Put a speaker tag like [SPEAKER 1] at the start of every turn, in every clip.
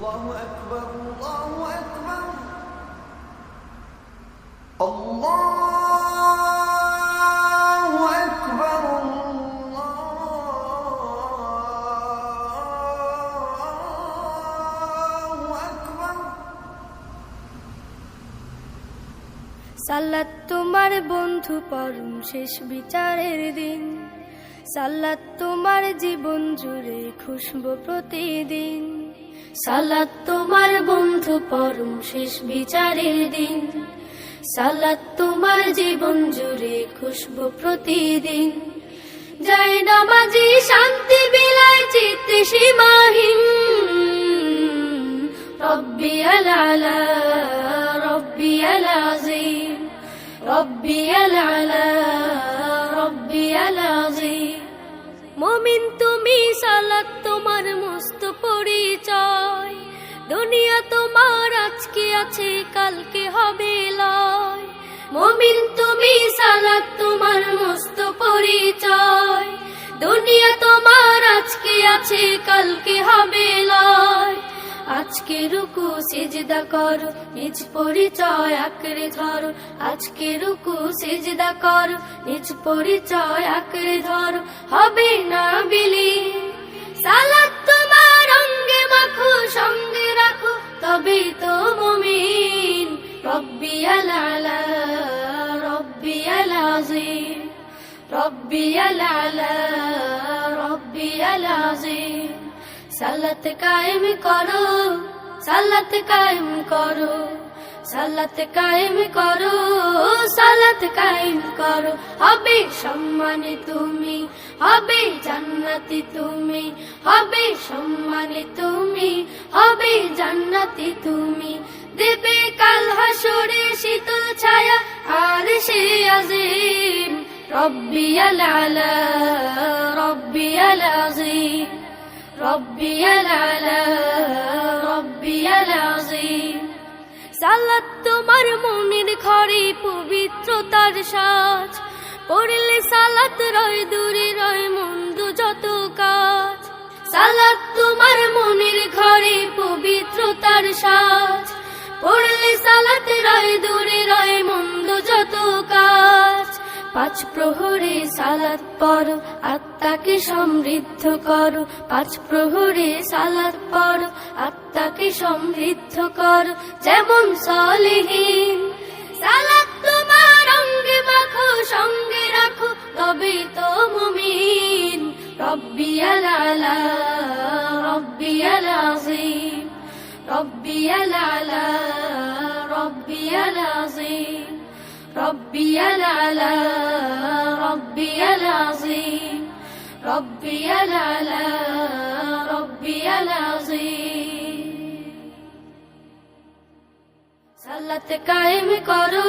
[SPEAKER 1] الله أكبر الله أكبر الله أكبر الله أكبر
[SPEAKER 2] সাল্লাত তোমার বন্ধু পরম শেষ বিচারের দিন সাল্লাত তোমার জীবন জুড়ে খুশবু প্রতিদিন সালাত তোমার বন্ধু, পরম শেষ বিচারের দিন। সালাত তোমার জীবন জুড়ে খুশবু প্রতিদিন। জয় নামাজি শান্তি বিলায় চিত্তে সীমাহীন। রব্বি আলা রব্বি আলাজিম রব্বি আলা রব্বি আলাজিম মমিন তুমি, সালাত তোমার মস্ত আজকে আছে, কালকে হবে লয়। মমিন তুমি, সালাত তোমার মস্ত পরিচয়। দুনিয়া তোমার আজকে আছে, কালকে হবে লয়। আজকে রুকু, সেজদা করো, নিজ পরিচয় আঁকড়ে ধরো। আজকে রুকু, সেজদা করো, নিজ পরিচয় আঁকড়ে ধরো। হবে না বিলি রব্বি আলা রব্বি আলাজিম সালাত কায়েম করো, সালাত কায়েম করো, সালাত কায়েম করো, সালাত কায়েম করো। হবে সম্মানে তুমি, হবে জান্নাতি তুমি, হবে সম্মানে তুমি, হবে জান্নাতি তুমি। দেবে কাল হাসরে শীতল ছায়া, আর সে রব্বি আলা রব্বি আলাজিম ربي العلا ربي العظيم সালাত তোমার মনের ঘরে পবিত্রতার সাজ পড়লে সালাত রয় দূরে রয় মন্দ যত কাজ সালাত তোমার মনের ঘরে পবিত্রতার সাজ পড়লে সালাত রয় দূরে পাঁচ প্রহরে সালাত পড়ো আত্মাকে সমৃদ্ধ করো। পাঁচ প্রহরে সালাত পড়ো আত্মাকে সমৃদ্ধ করো। যেমন সলিহীন, সালাত তোমার অঙ্গে মাখো, সঙ্গে রাখো তবে তো মুমিন। রব্বি আলা রব্বি আলাজিম রব্বি আলা রব্বি আলাজিম ربي العلا ربي العظيم ربي العلا ربي العظيم সালাত কায়েম করো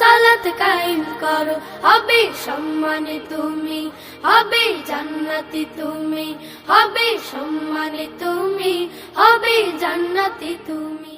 [SPEAKER 2] সালাত কায়েম করো হবে সম্মানে তুমি হবে জান্নাতি তুমি হবে সম্মানে তুমি হবে জান্নাতি তুমি